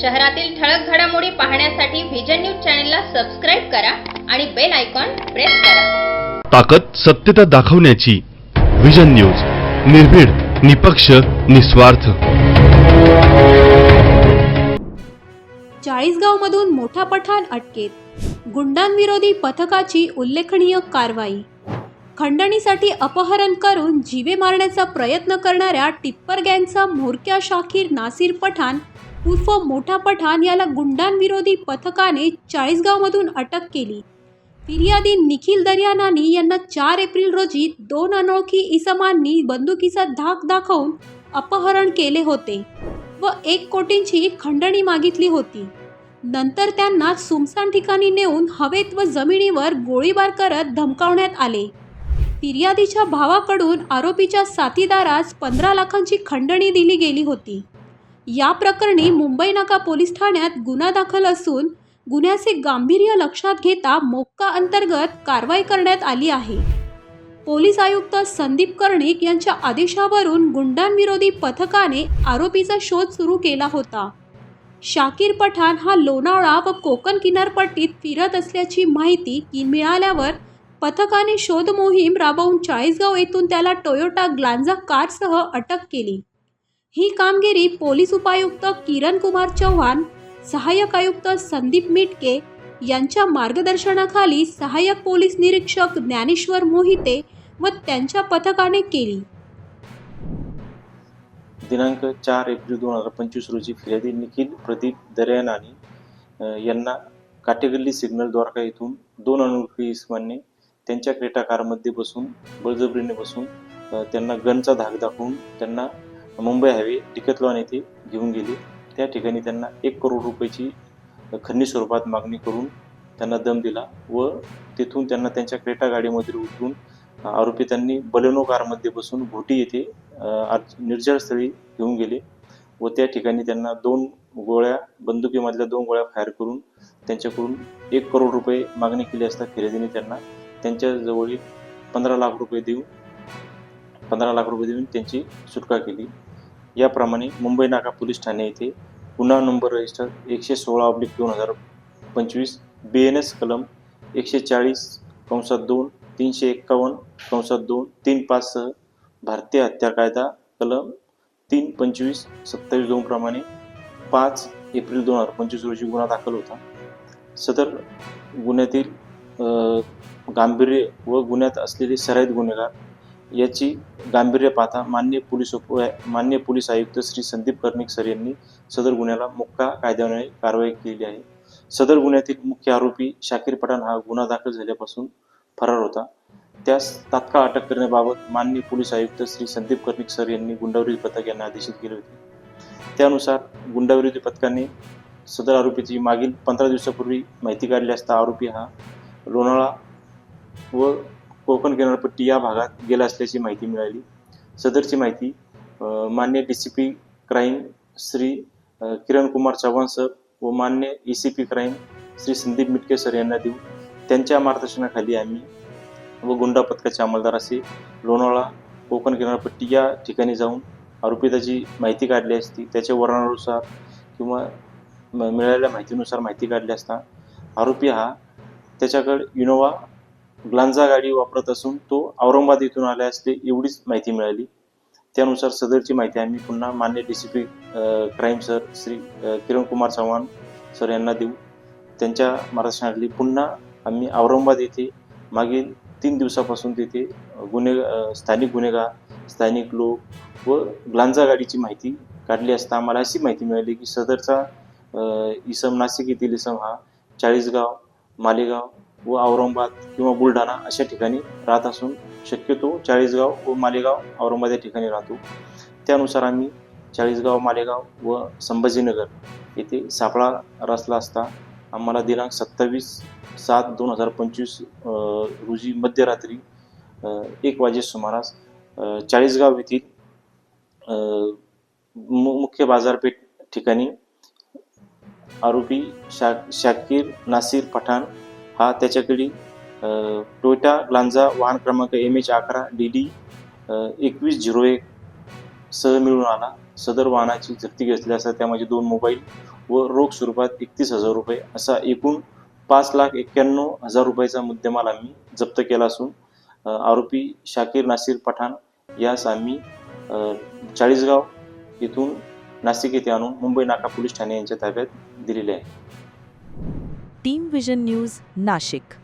शहरातील ठळक घडामोडी पाहण्यासाठी व्हिजन न्यूज चॅनलला सबस्क्राईब करा आणि बेल आयकॉन प्रेस करा. ताकद सत्यता दाखवण्याची विजन न्यूज निर्भीड निपक्ष निस्वार्थ. चाळीसगावमधून मोठा पठाण अटकेत. गुंडांविरोधी पथकाची उल्लेखनीय कारवाई. खंडणीसाठी अपहरण करून जीवे मारण्याचा प्रयत्न करणाऱ्या टिप्पर गँगचा म्होरक्या शाकीर नासिर पठाण उर्फ मोठा पठाण याला गुंडांविरोधी पथकाने चाळीसगावमधून अटक केली. फिर्यादी निखिल दर्यानानी यांना चार एप्रिल रोजी दोन अनोळखी इसमांनी बंदुकीचा धाक दाखवून अपहरण केले होते व एक कोटींची खंडणी मागितली होती. नंतर त्यांना सुमसान ठिकाणी नेऊन हवेत व जमिनीवर गोळीबार करत धमकावण्यात आले. फिर्यादीच्या भावाकडून आरोपीच्या साथीदारास पंधरा लाखांची खंडणी दिली गेली होती. या प्रकरणी मुंबई नाका पोलीस ठाण्यात गुन्हा दाखल असून गुन्ह्याचे गांभीर्य लक्षात घेता मोक्का अंतर्गत कारवाई करण्यात आली आहे. पोलीस आयुक्त संदीप कर्णिक यांच्या आदेशावरून गुंडांविरोधी पथकाने आरोपीचा शोध सुरू केला होता. शाकीर पठाण हा लोणावळा व कोकण किनारपट्टीत फिरत असल्याची माहिती मिळाल्यावर पथकाने शोध मोहीम राबवून चाळीसगाव येथून त्याला टोयोटा ग्लांजा कारसह अटक केली. ही कामगिरी पोलीस उपायुक्त किरण कुमार चव्हाण सहाय्यक आयुक्त संदीप मिटके यांच्या मार्गदर्शनाखाली सहाय्यक पोलीस निरीक्षक ज्ञानेश्वर मोहिते व त्यांच्या पथकाने केली. दिनांक चार एप्रिल दोन हजार पंचवीस रोजी फिर्यादी निखिल प्रदीप दर्यानानी यांना काटेगल्ली सिग्नल द्वारका येथून दोन अनोळखी इसमांनी त्यांच्या क्रेटा कारमध्ये बसून बळजबरीने बसून त्यांना गनचा धाक दाखवून त्यांना मुंबई हायवे टिकतलॉन येथे घेऊन गेले. त्या ठिकाणी त्यांना एक करोड रुपयाची खंडणी स्वरूपात मागणी करून त्यांना दम दिला व तेथून त्यांना त्यांच्या क्रेटा गाडीमध्ये उतरून आरोपी त्यांनी बलेनो कारमध्ये बसून घोटी येथे निर्जळस्थळी आज निर्जळ स्थळी घेऊन गेले व त्या ठिकाणी त्यांना दोन गोळ्या बंदुकीमधल्या दोन गोळ्या फायर करून त्यांच्याकडून एक करोड रुपये मागणी केली असता फिर्यादीने त्यांना त्यांच्याजवळील पंधरा लाख रुपये देऊन पंधरा लाख रुपये देऊन त्यांची सुटका केली. याप्रमाणे मुंबई नाका पोलीस ठाणे येथे गुन्हा नंबर रजिस्टर एकशे सोळा ऑब्लिक दोन हजार पंचवीस बी एन एस कलम एकशे चाळीस कंसात दोन तीनशे एक्कावन्न कंसात दोन तीन पाचसह भारतीय हत्या कायदा कलम तीन पंचवीस सत्तावीस दोनप्रमाणे पाच एप्रिल दोन हजार पंचवीस रोजी गुन्हा दाखल होता. सदर गुन्ह्यातील गांभीर्य व गुन्ह्यात असलेले सराईत गुन्हेगार याची गांभीर्य पाहता मान्य पोलीस उप मान्य पोलीस आयुक्त श्री संदीप कर्णिक सर यांनी सदर गुन्ह्याला मुक्का कायद्याने कारवाई केली आहे. सदर गुन्ह्यातील मुख्य आरोपी शाकीर पठाण हा गुन्हा दाखल झाल्यापासून फरार होता. त्यास तात्काळ अटक करण्याबाबत मान्य पोलीस आयुक्त श्री संदीप कर्णिक सर यांनी गुंडाविरोधी पथक यांना आदेशित केले होते. त्यानुसार गुंडाविरोधी पथकाने सदर आरोपीची मागील पंधरा दिवसापूर्वी माहिती काढली असता आरोपी हा लोणाळा व कोकण किनारपट्टी या भागात गेला असल्याची माहिती मिळाली. सदरची माहिती मान्य D C P crime Shri Kiran Kumar Chavan sir व मान्य E C P crime Shri Sandeep Mitke sir यांना देऊ त्यांच्या मार्गदर्शनाखाली आम्ही व गुंडा पथकाचे अंमलदार असे लोणावळा कोकण किनारपट्टी या ठिकाणी जाऊन आरोपिताची माहिती काढली असती. त्याच्या वर्णनानुसार किंवा म- मिळालेल्या माहितीनुसार माहिती काढली असता आरोपी हा त्याच्याकडे इनोवा ग्लांजा गाडी वापरत असून तो औरंगाबाद येथून आले असते एवढीच माहिती मिळाली. त्यानुसार सदरची माहिती आम्ही पुन्हा मान्य D C P crime sir Shri Kiran Kumar Chavan sir यांना देऊ. त्यांच्या मार्गदर्शनाखाली पुन्हा आम्ही औरंगाबाद येथे मागील तीन दिवसापासून तिथे गुन्हे स्थानिक गुन्हेगार स्थानिक लोक व ग्लांजा गाडीची माहिती काढली असता आम्हाला अशी माहिती मिळाली की सदरचा इसम नाशिक येथील इसम हा चाळीसगाव मालेगाव व औरंगाबाद किंवा बुलढाणा अशा ठिकाणी राहत असून शक्यतो चाळीसगाव व मालेगाव औरंगाबाद या ठिकाणी राहतो. त्यानुसार आम्ही चाळीसगाव मालेगाव व संभाजीनगर येथे सापळा रचला असता आम्हाला दिनांक सत्तावीस सात दोन हजार पंचवीस रोजी मध्यरात्री एक वाजे सुमारास चाळीसगाव येथील मु मुख्य बाजारपेठ ठिकाणी आरोपी शा शाकीर नासिर पठाण हा त्याच्याकडे टोयोटा ग्लांजा वाहन क्रमांक एम एच अकरा डी डी एकवीस झिरो एक सह मिळून आला. सदर वाहनाची जप्ती घेतली असता त्यामध्ये दोन मोबाईल व रोख स्वरूपात एकतीस हजार रुपये असा एकूण पाच लाख एक्क्याण्णव हजार रुपयाचा मुद्देमाल आम्ही जप्त केला असून आरोपी शाकीर नासिर पठाण यास आम्ही चाळीसगाव येथून नाशिक येथे आणून मुंबई नाका पोलीस ठाणे यांच्या ताब्यात दिलेले आहे. Team vision news Nashik